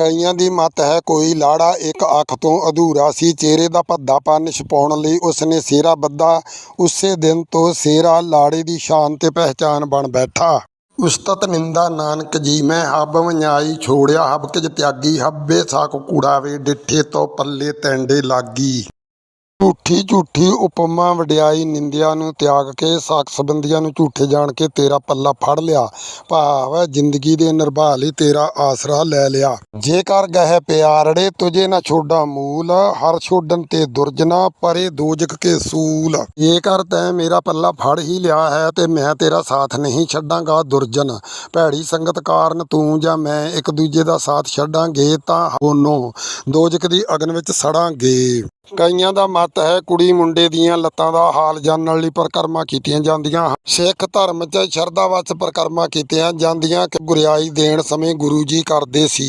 ਕਈਆਂ ਦੀ ਮੱਤ ਹੈ, ਕੋਈ ਲਾੜਾ ਇੱਕ ਅੱਖ ਤੋਂ ਅਧੂਰਾ ਸੀ। ਚਿਹਰੇ ਦਾ ਭੱਦਾਪਨ ਛਪਾਉਣ ਲਈ ਉਸਨੇ ਸਿਹਰਾ ਬੱਧਾ, ਉਸੇ ਦਿਨ ਤੋਂ ਸਿਹਰਾ ਲਾੜੇ ਦੀ ਸ਼ਾਨ ਤੇ ਪਹਿਚਾਨ ਬਣ ਬੈਠਾ। ਉਸਤਤ ਨਿੰਦਾ, ਨਾਨਕ ਜੀ, ਮੈਂ ਹੱਬ ਵੰਜਾਈ ਛੋੜਿਆ, ਹੱਬ ਕਿਜ ਤਿਆਗੀ, ਹੱਬੇ ਸਾਕ ਕੂੜਾਵੇ ਡਿੱਠੇ ਤੋਂ ਪੱਲੇ ਤੈਂਡੇ ਲਾਗੀ। ਝੂਠੀ ਝੂਠੀ ਉਪਮਾ ਵਡਿਆਈ ਨਿੰਦਿਆ ਨੂੰ ਤਿਆਗ ਕੇ ਸਾਕ ਸੰਬੰਧੀਆਂ ਨੂੰ ਝੂਠੇ ਜਾਣ ਕੇ ਤੇਰਾ ਪੱਲਾ ਫੜ ਲਿਆ। ਭਾਵ ਜ਼ਿੰਦਗੀ ਦੇ ਨਿਰਭਾ ਲਈ ਤੇਰਾ ਆਸਰਾ ਲੈ ਲਿਆ। ਜੇਕਰ ਗਹਿ ਪਿਆਰੜੇ ਤੁਝੇ ਨਾ ਛੋਡਾ ਮੂਲ, ਹਰ ਛੋਡਨ ਤੇ ਦੁਰਜਨਾ ਪਰੇ ਦੋਜਕ ਕੇ ਸੂਲ। ਜੇਕਰ ਤੈ ਮੇਰਾ ਪੱਲਾ ਫੜ ਹੀ ਲਿਆ ਹੈ ਤੇ ਮੈਂ ਤੇਰਾ ਸਾਥ ਨਹੀਂ ਛੱਡਾਂਗਾ ਦੁਰਜਨ। ਭੈੜੀ ਸੰਗਤ ਕਾਰਨ ਤੂੰ ਜਾਂ ਮੈਂ ਇੱਕ ਦੂਜੇ ਦਾ ਸਾਥ ਛੱਡਾਂਗੇ ਤਾਂ ਦੋਨੋਂ ਦੋਜਕ ਦੀ ਅਗਨ ਵਿੱਚ ਸੜਾਂਗੇ। ਕਈਆਂ ਦਾ ਮਤ ਹੈ ਕੁੜੀ ਮੁੰਡੇ ਦੀਆਂ ਲੱਤਾਂ ਦਾ ਹਾਲ ਜਾਣਨ ਲਈ ਪਰਕਰਮਾ ਕੀਤੀਆਂ ਜਾਂਦੀਆਂ ਹਨ। ਸਿੱਖ ਧਰਮ 'ਚ ਸ਼ਰਧਾ ਵਸ ਪਰਕਰਮਾ ਕੀਤੀਆਂ ਜਾਂਦੀਆਂ ਕਿ ਗੁਰਿਆਈ ਦੇਣ ਸਮੇਂ ਗੁਰੂ ਜੀ ਕਰਦੇ ਸੀ